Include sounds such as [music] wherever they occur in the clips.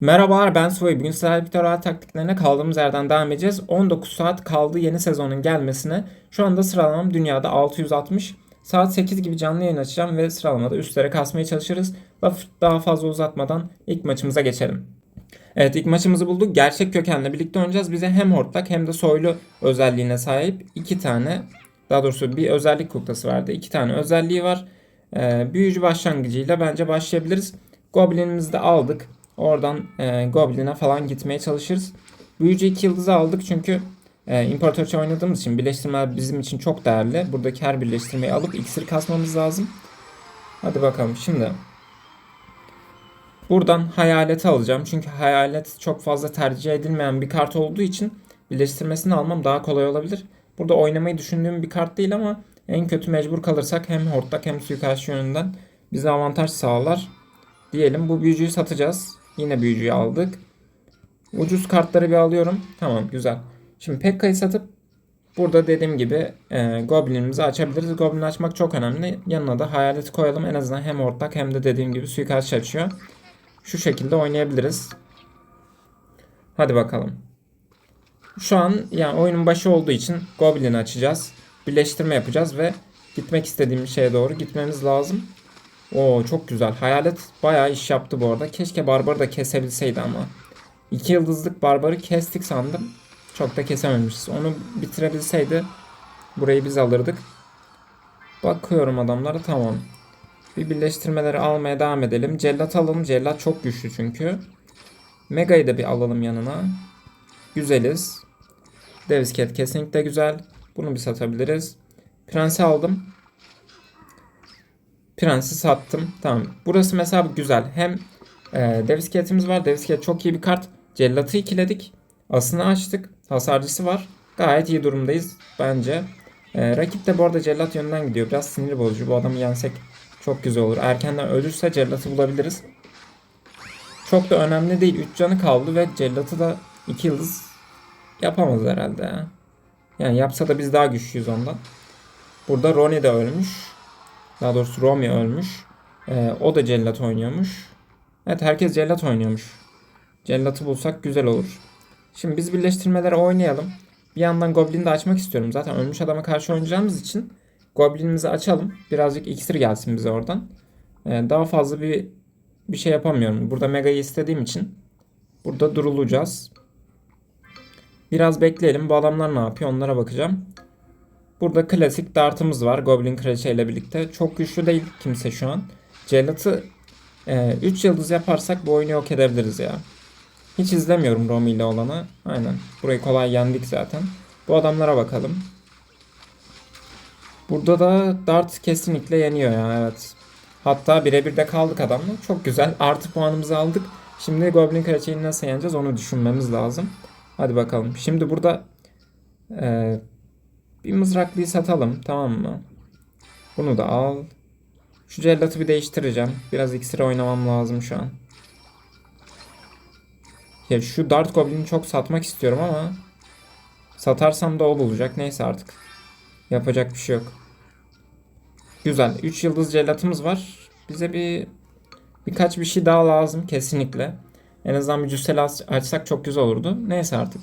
Merhabalar ben Soy. Bugün sizlerle Victoria taktiklerine kaldığımız yerden devam edeceğiz. 19 saat kaldı yeni sezonun gelmesine. Şu anda sıralamam dünyada 660. Saat 8 gibi canlı yayın açacağım ve sıralamada üstlere kasmaya çalışırız. Lafı daha fazla uzatmadan ilk maçımıza geçelim. Evet ilk maçımızı bulduk. Gerçek kökenle birlikte oynayacağız. Bize hem hortlak hem de soylu özelliğine sahip iki tane daha doğrusu bir özellik kuklası vardı. İki tane özelliği var. Ee, büyücü başlangıcıyla bence başlayabiliriz. Goblin'imizi de aldık. Oradan e, Goblin'e falan gitmeye çalışırız. Büyücü 2 yıldızı aldık çünkü e, İmparatorça oynadığımız için birleştirmeler bizim için çok değerli. Buradaki her birleştirmeyi alıp iksir kasmamız lazım. Hadi bakalım şimdi. Buradan hayaleti alacağım. Çünkü hayalet çok fazla tercih edilmeyen bir kart olduğu için birleştirmesini almam daha kolay olabilir. Burada oynamayı düşündüğüm bir kart değil ama en kötü mecbur kalırsak hem hortlak hem suikast yönünden bize avantaj sağlar. Diyelim bu büyücüyü satacağız. Yine büyücüyü aldık. Ucuz kartları bir alıyorum. Tamam güzel. Şimdi Pekka'yı satıp burada dediğim gibi e, Goblin'imizi açabiliriz. Goblin açmak çok önemli. Yanına da hayaleti koyalım. En azından hem ortak hem de dediğim gibi suikast açıyor. Şu şekilde oynayabiliriz. Hadi bakalım. Şu an yani oyunun başı olduğu için Goblin'i açacağız. Birleştirme yapacağız ve gitmek istediğim şeye doğru gitmemiz lazım. Oo çok güzel. Hayalet bayağı iş yaptı bu arada. Keşke Barbar'ı da kesebilseydi ama. İki yıldızlık Barbar'ı kestik sandım. Çok da kesememişiz. Onu bitirebilseydi burayı biz alırdık. Bakıyorum adamlara tamam. Bir birleştirmeleri almaya devam edelim. Cellat alalım. Cellat çok güçlü çünkü. Mega'yı da bir alalım yanına. Güzeliz. Devisket kesinlikle güzel. Bunu bir satabiliriz. Prensi aldım. Prensi sattım. Tamam. Burası mesela güzel. Hem e, Devisket'imiz var. Devisket çok iyi bir kart. Cellat'ı ikiledik. Asını açtık. Hasarcısı var. Gayet iyi durumdayız bence. E, rakip de bu arada Cellat yönünden gidiyor. Biraz sinir bozucu. Bu adamı yensek çok güzel olur. Erkenden ölürse Cellat'ı bulabiliriz. Çok da önemli değil. 3 canı kaldı ve Cellat'ı da 2 yıldız yapamaz herhalde ya. Yani yapsa da biz daha güçlüyüz ondan. Burada Ronnie de ölmüş. Daha doğrusu Romy ölmüş. Ee, o da cellat oynuyormuş. Evet herkes cellat oynuyormuş. Cellatı bulsak güzel olur. Şimdi biz birleştirmeleri oynayalım. Bir yandan Goblin'i de açmak istiyorum. Zaten ölmüş adama karşı oynayacağımız için Goblin'imizi açalım. Birazcık iksir gelsin bize oradan. Ee, daha fazla bir bir şey yapamıyorum. Burada Mega'yı istediğim için burada durulacağız. Biraz bekleyelim. Bu adamlar ne yapıyor onlara bakacağım. Burada klasik dartımız var Goblin Kraliçe ile birlikte. Çok güçlü değil kimse şu an. Cellat'ı 3 e, yıldız yaparsak bu oyunu yok edebiliriz ya. Hiç izlemiyorum Romy ile olanı. Aynen. Burayı kolay yendik zaten. Bu adamlara bakalım. Burada da Dart kesinlikle yeniyor ya evet. Hatta birebir de kaldık adamla. Çok güzel. Artı puanımızı aldık. Şimdi Goblin Kraliçeyi nasıl yeneceğiz onu düşünmemiz lazım. Hadi bakalım. Şimdi burada e, bir mızraklıyı satalım tamam mı? Bunu da al. Şu cellatı bir değiştireceğim. Biraz iksir oynamam lazım şu an. Ya şu Dart Goblin'i çok satmak istiyorum ama satarsam da o bulacak. Neyse artık. Yapacak bir şey yok. Güzel. 3 yıldız cellatımız var. Bize bir birkaç bir şey daha lazım kesinlikle. En azından bir cüsseli açsak çok güzel olurdu. Neyse artık.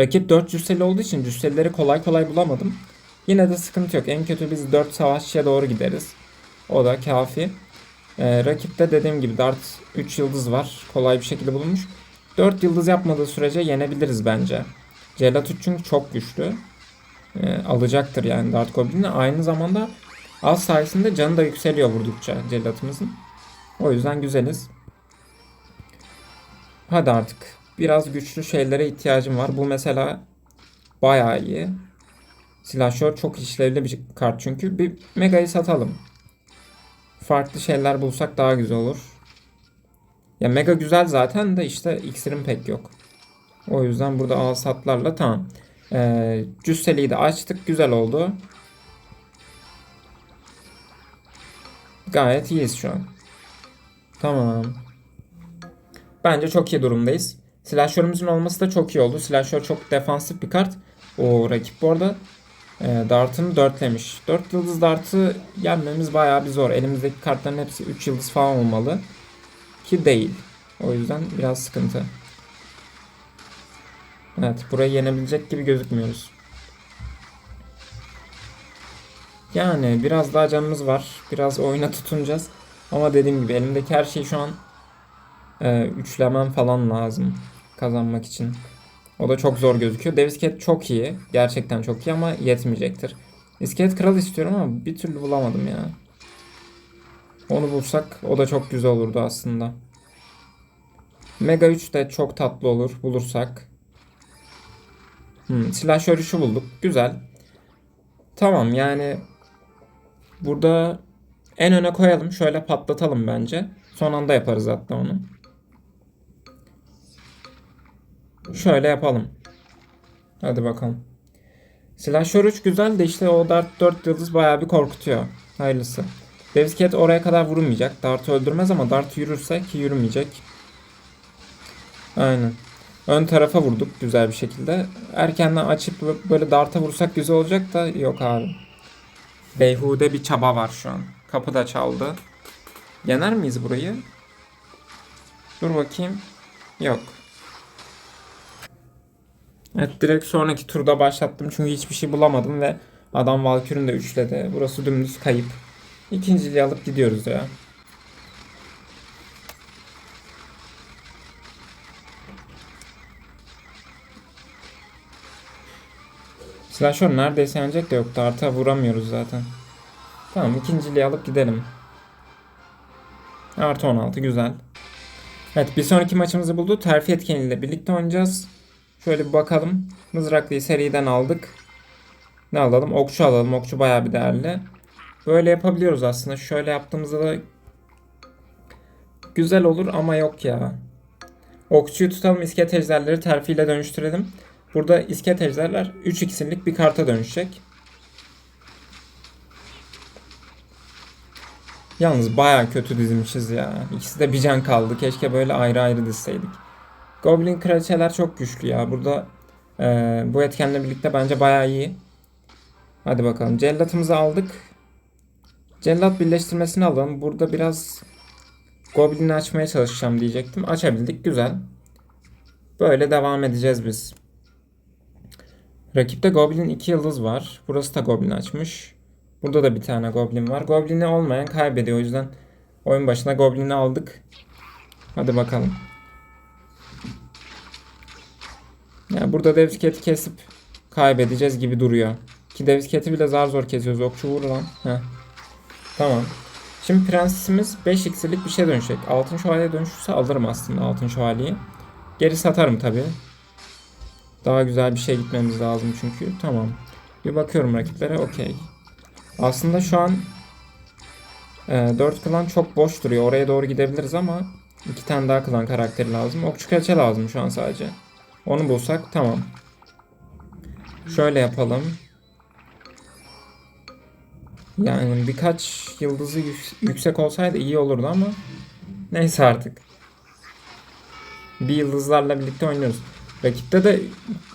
Rakip 4 cüsseli olduğu için cüsselileri kolay kolay bulamadım. Yine de sıkıntı yok. En kötü biz 4 savaşçıya doğru gideriz. O da kafi. Ee, rakipte dediğim gibi Dart 3 yıldız var. Kolay bir şekilde bulunmuş. 4 yıldız yapmadığı sürece yenebiliriz bence. Cellat 3 çünkü çok güçlü. Ee, alacaktır yani Dart Goblin'i. Aynı zamanda az sayesinde canı da yükseliyor vurdukça cellatımızın. O yüzden güzeliz. Hadi artık biraz güçlü şeylere ihtiyacım var. Bu mesela bayağı iyi. Silahşör çok işlevli bir kart çünkü. Bir Mega'yı satalım. Farklı şeyler bulsak daha güzel olur. Ya Mega güzel zaten de işte iksirim pek yok. O yüzden burada al satlarla tamam. Ee, cüsseliği de açtık. Güzel oldu. Gayet iyiyiz şu an. Tamam. Bence çok iyi durumdayız. Silahşörümüzün olması da çok iyi oldu. Silahşör çok defansif bir kart. O rakip bu arada e, Dart'ını dörtlemiş. 4 yıldız Dart'ı yenmemiz bayağı bir zor. Elimizdeki kartların hepsi 3 yıldız falan olmalı. Ki değil. O yüzden biraz sıkıntı. Evet burayı yenebilecek gibi gözükmüyoruz. Yani biraz daha canımız var. Biraz oyuna tutunacağız. Ama dediğim gibi elimdeki her şey şu an e, üçlemem falan lazım kazanmak için. O da çok zor gözüküyor. Dev iskelet çok iyi. Gerçekten çok iyi ama yetmeyecektir. İskelet kral istiyorum ama bir türlü bulamadım ya. Onu bulsak o da çok güzel olurdu aslında. Mega 3 de çok tatlı olur bulursak. Hmm, silah örüşü bulduk. Güzel. Tamam yani burada en öne koyalım. Şöyle patlatalım bence. Son anda yaparız hatta onu. Şöyle yapalım. Hadi bakalım. Silahşör 3 güzel de işte o Dart 4 yıldız bayağı bir korkutuyor. Hayırlısı. Devsket oraya kadar vurmayacak. Dart'ı öldürmez ama Dart yürürse ki yürümeyecek. Aynen. Ön tarafa vurduk güzel bir şekilde. Erkenden açıp böyle Dart'a vursak güzel olacak da yok abi. Beyhude bir çaba var şu an. Kapı da çaldı. Yener miyiz burayı? Dur bakayım. Yok. Evet direkt sonraki turda başlattım çünkü hiçbir şey bulamadım ve adam Valkyrie'ni de üçledi. Burası dümdüz kayıp. İkinciliği alıp gidiyoruz ya. Slasher neredeyse yenecek de yok. Dart'a vuramıyoruz zaten. Tamam ikinciliği alıp gidelim. Artı 16 güzel. Evet bir sonraki maçımızı buldu. Terfi etkeniyle birlikte oynayacağız. Şöyle bir bakalım. Mızraklıyı seriden aldık. Ne alalım? Okçu alalım. Okçu bayağı bir değerli. Böyle yapabiliyoruz aslında. Şöyle yaptığımızda da güzel olur ama yok ya. Okçuyu tutalım. İskelet ejderleri terfiyle dönüştürelim. Burada iskelet ejderler 3 iksirlik bir karta dönüşecek. Yalnız baya kötü dizmişiz ya. İkisi de bir can kaldı. Keşke böyle ayrı ayrı dizseydik. Goblin kraliçeler çok güçlü ya. Burada e, bu etkenle birlikte bence baya iyi. Hadi bakalım. Cellatımızı aldık. Cellat birleştirmesini alalım. Burada biraz Goblin'i açmaya çalışacağım diyecektim. Açabildik. Güzel. Böyle devam edeceğiz biz. Rakipte Goblin 2 yıldız var. Burası da Goblin açmış. Burada da bir tane Goblin var. Goblin'i olmayan kaybediyor. O yüzden oyun başına Goblin'i aldık. Hadi bakalım. Yani burada dev sketi kesip kaybedeceğiz gibi duruyor. Ki dev sketi bile zar zor kesiyoruz. Okçu vur lan. Heh. Tamam. Şimdi prensesimiz 5 iksirlik bir şey dönüşecek. Altın şövalye dönüşürse alırım aslında altın şövalyeyi. Geri satarım tabi. Daha güzel bir şey gitmemiz lazım çünkü. Tamam. Bir bakıyorum rakiplere. Okey. Aslında şu an e, 4 klan çok boş duruyor. Oraya doğru gidebiliriz ama iki tane daha klan karakteri lazım. Okçu kraliçe lazım şu an sadece. Onu bulsak tamam. Şöyle yapalım. Yani birkaç yıldızı yük- yüksek olsaydı iyi olurdu ama neyse artık. Bir yıldızlarla birlikte oynuyoruz. Rakipte de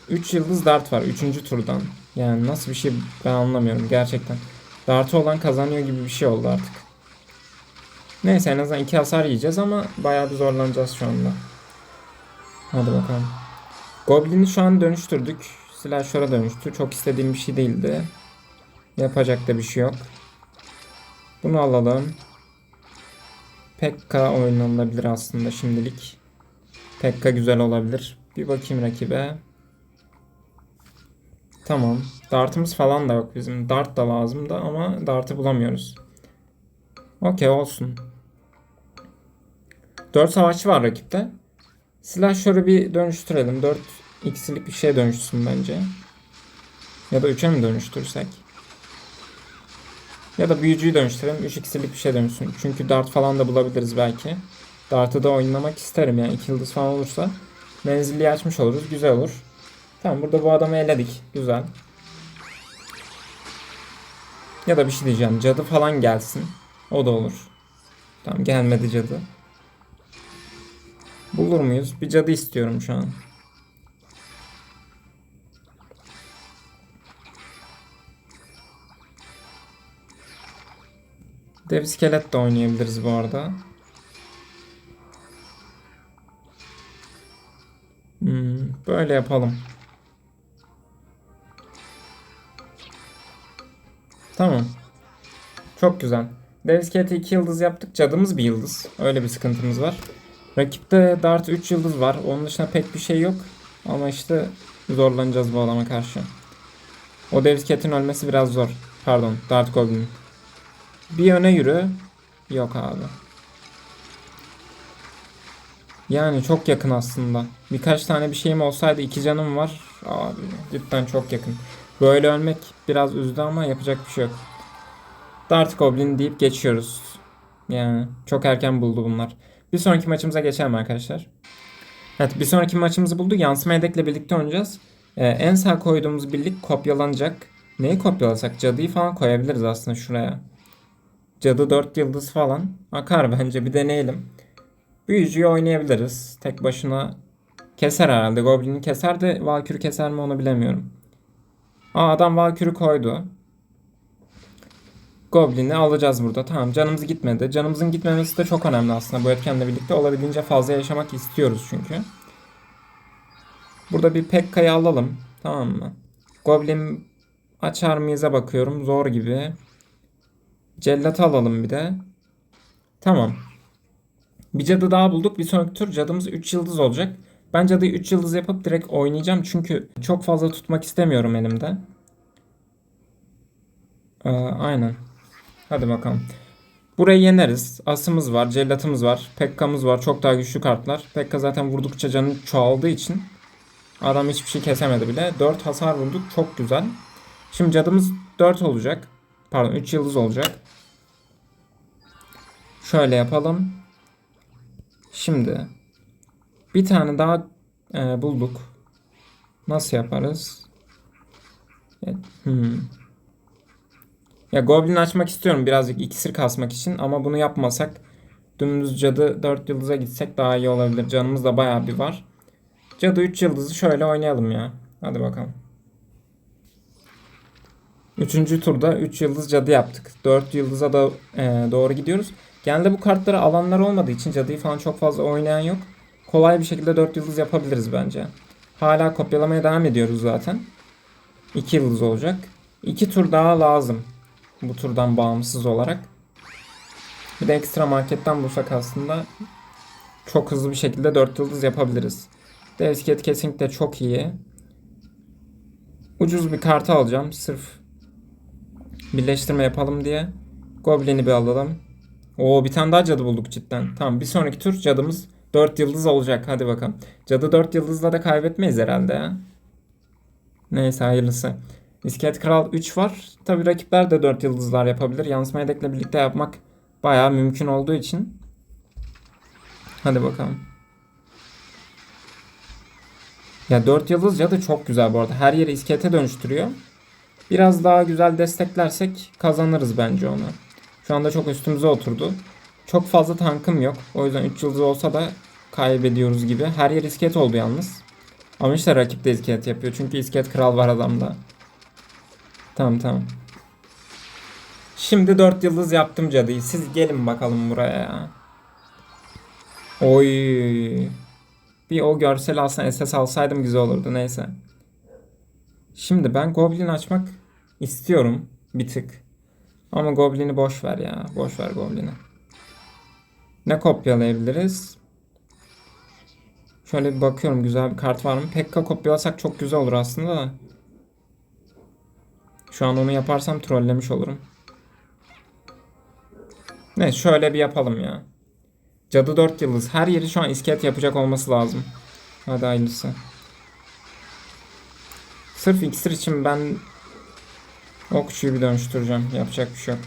3 yıldız dart var 3. turdan. Yani nasıl bir şey ben anlamıyorum gerçekten. Dartı olan kazanıyor gibi bir şey oldu artık. Neyse en azından 2 hasar yiyeceğiz ama bayağı bir zorlanacağız şu anda. Hadi bakalım. Goblin'i şu an dönüştürdük. Slasher'a dönüştü. Çok istediğim bir şey değildi. Yapacak da bir şey yok. Bunu alalım. Pekka oynanabilir aslında şimdilik. Pekka güzel olabilir. Bir bakayım rakibe. Tamam. Dartımız falan da yok bizim. Dart da lazım da ama dartı bulamıyoruz. Okey olsun. 4 savaşçı var rakipte. Slasher'ı bir dönüştürelim. 4 x'lik bir şeye dönüşsün bence. Ya da 3'e mi dönüştürsek? Ya da büyücüyü dönüştürelim. 3 x'lik bir şey dönüşsün. Çünkü dart falan da bulabiliriz belki. Dart'ı da oynamak isterim yani 2 yıldız falan olursa. Menzilli açmış oluruz. Güzel olur. Tamam burada bu adamı eledik. Güzel. Ya da bir şey diyeceğim. Cadı falan gelsin. O da olur. Tamam gelmedi cadı. Bulur muyuz? Bir cadı istiyorum şu an. Dev iskelet de oynayabiliriz bu arada. Hmm, böyle yapalım. Tamam. Çok güzel. Davis Cat'e 2 yıldız yaptık. Cadımız bir yıldız. Öyle bir sıkıntımız var. Rakipte Dart 3 yıldız var. Onun dışında pek bir şey yok. Ama işte zorlanacağız bu adama karşı. O Davis Cat'in ölmesi biraz zor. Pardon. Dart Goblin'in. Bir öne yürü. Yok abi. Yani çok yakın aslında. Birkaç tane bir şeyim olsaydı iki canım var. Abi cidden çok yakın. Böyle ölmek biraz üzdü ama yapacak bir şey yok. Dart Goblin deyip geçiyoruz. Yani çok erken buldu bunlar. Bir sonraki maçımıza geçelim arkadaşlar. Evet bir sonraki maçımızı buldu. Yansıma yedekle birlikte oynayacağız. Ee, en sağ koyduğumuz birlik kopyalanacak. Neyi kopyalasak? Cadıyı falan koyabiliriz aslında şuraya. Cadı 4 yıldız falan. Akar bence bir deneyelim. Büyücüyü oynayabiliriz. Tek başına keser herhalde. Goblin'i keser de Valkür'ü keser mi onu bilemiyorum. Aa adam Valkür'ü koydu. Goblin'i alacağız burada. Tamam canımız gitmedi. Canımızın gitmemesi de çok önemli aslında bu etkenle birlikte. Olabildiğince fazla yaşamak istiyoruz çünkü. Burada bir Pekka'yı alalım. Tamam mı? Goblin açar mıyız'a bakıyorum. Zor gibi. Cellat'ı alalım bir de. Tamam. Bir cadı daha bulduk. Bir sonraki tur cadımız 3 yıldız olacak. Ben cadıyı 3 yıldız yapıp direkt oynayacağım. Çünkü çok fazla tutmak istemiyorum elimde. Ee, aynen. Hadi bakalım. Burayı yeneriz. Asımız var, cellatımız var, Pekka'mız var. Çok daha güçlü kartlar. Pekka zaten vurdukça canı çoğaldığı için adam hiçbir şey kesemedi bile. 4 hasar vurduk. Çok güzel. Şimdi cadımız 4 olacak. Pardon 3 yıldız olacak. Şöyle yapalım. Şimdi bir tane daha e, bulduk. Nasıl yaparız? E, Hmm. Ya Goblin açmak istiyorum birazcık iksir kasmak için ama bunu yapmasak dümdüz cadı 4 yıldıza gitsek daha iyi olabilir. Canımız da bayağı bir var. Cadı 3 yıldızı şöyle oynayalım ya. Hadi bakalım. Üçüncü turda 3 yıldız cadı yaptık. 4 yıldıza da e, doğru gidiyoruz. Genelde bu kartları alanlar olmadığı için cadıyı falan çok fazla oynayan yok. Kolay bir şekilde 4 yıldız yapabiliriz bence. Hala kopyalamaya devam ediyoruz zaten. 2 yıldız olacak. 2 tur daha lazım. Bu turdan bağımsız olarak. Bir de ekstra marketten bulsak aslında çok hızlı bir şekilde 4 yıldız yapabiliriz. Devsket kesinlikle çok iyi. Ucuz bir kartı alacağım sırf birleştirme yapalım diye. Goblin'i bir alalım. Oo bir tane daha cadı bulduk cidden. Tamam bir sonraki tur cadımız 4 yıldız olacak. Hadi bakalım. Cadı 4 yıldızla da kaybetmeyiz herhalde ya. Neyse hayırlısı. İskelet Kral 3 var. Tabi rakipler de 4 yıldızlar yapabilir. Yansıma yedekle birlikte yapmak bayağı mümkün olduğu için. Hadi bakalım. Ya 4 yıldız cadı çok güzel bu arada. Her yeri iskelete dönüştürüyor. Biraz daha güzel desteklersek kazanırız bence onu. Şu anda çok üstümüze oturdu. Çok fazla tankım yok. O yüzden 3 yıldız olsa da kaybediyoruz gibi. Her yer iskelet oldu yalnız. Ama işte rakip de iskelet yapıyor. Çünkü iskelet kral var adamda. Tamam tamam. Şimdi 4 yıldız yaptım cadıyı. Siz gelin bakalım buraya ya. Oy. Bir o görsel alsan SS alsaydım güzel olurdu neyse. Şimdi ben Goblin açmak istiyorum bir tık. Ama Goblin'i boş ver ya. Boş ver Goblin'i. Ne kopyalayabiliriz? Şöyle bir bakıyorum güzel bir kart var mı? Pekka kopyalasak çok güzel olur aslında da. Şu an onu yaparsam trollemiş olurum. Ne şöyle bir yapalım ya. Cadı 4 yıldız. Her yeri şu an iskelet yapacak olması lazım. Hadi hayırlısı. Sırf iksir için ben okçuyu bir dönüştüreceğim. Yapacak bir şey yok.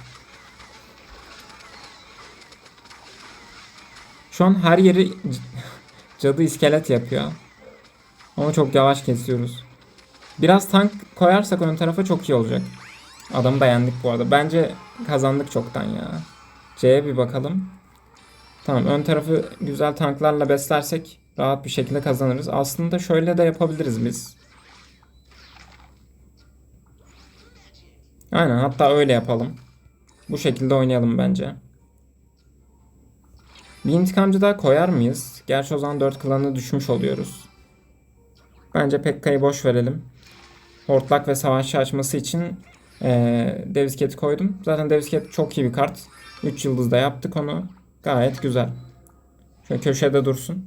Şu an her yeri cadı iskelet yapıyor. Ama çok yavaş kesiyoruz. Biraz tank koyarsak ön tarafa çok iyi olacak. Adamı da yendik bu arada. Bence kazandık çoktan ya. C'ye bir bakalım. Tamam ön tarafı güzel tanklarla beslersek rahat bir şekilde kazanırız. Aslında şöyle de yapabiliriz biz. Aynen hatta öyle yapalım. Bu şekilde oynayalım bence. Bir intikamcı daha koyar mıyız? Gerçi o zaman 4 klanı düşmüş oluyoruz. Bence Pekka'yı boş verelim. Hortlak ve savaşçı açması için eee Davis Cat'i koydum. Zaten Davis Cat çok iyi bir kart. 3 yıldızda yaptık onu. Gayet güzel. Şöyle köşede dursun.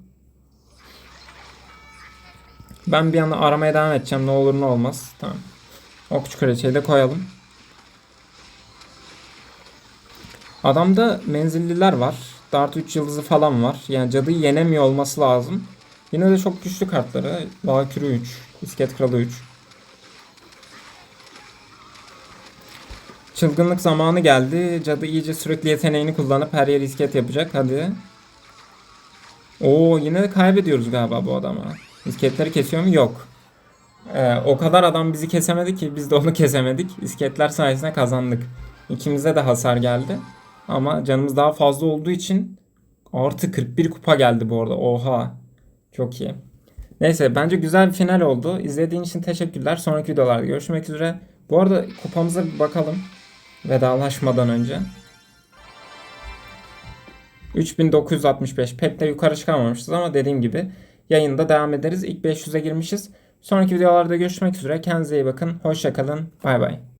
Ben bir yana aramaya devam edeceğim. Ne olur ne olmaz. Tamam. Okçu kraliçeyi de koyalım. Adamda menzilliler var. Dart 3 yıldızı falan var. Yani cadıyı yenemiyor olması lazım. Yine de çok güçlü kartları. Valkyrie 3. İsket Kralı 3. Çılgınlık zamanı geldi. Cadı iyice sürekli yeteneğini kullanıp her yeri isket yapacak. Hadi. Oo yine de kaybediyoruz galiba bu adama. İsketleri kesiyor mu? Yok. Ee, o kadar adam bizi kesemedi ki biz de onu [laughs] kesemedik. İsketler sayesinde kazandık. İkimize de hasar geldi. Ama canımız daha fazla olduğu için artı 41 kupa geldi bu arada. Oha. Çok iyi. Neyse bence güzel bir final oldu. İzlediğin için teşekkürler. Sonraki videolarda görüşmek üzere. Bu arada kupamıza bir bakalım. Vedalaşmadan önce. 3965 pek de yukarı çıkamamışız ama dediğim gibi yayında devam ederiz. İlk 500'e girmişiz. Sonraki videolarda görüşmek üzere. Kendinize iyi bakın. Hoşçakalın. Bay bay.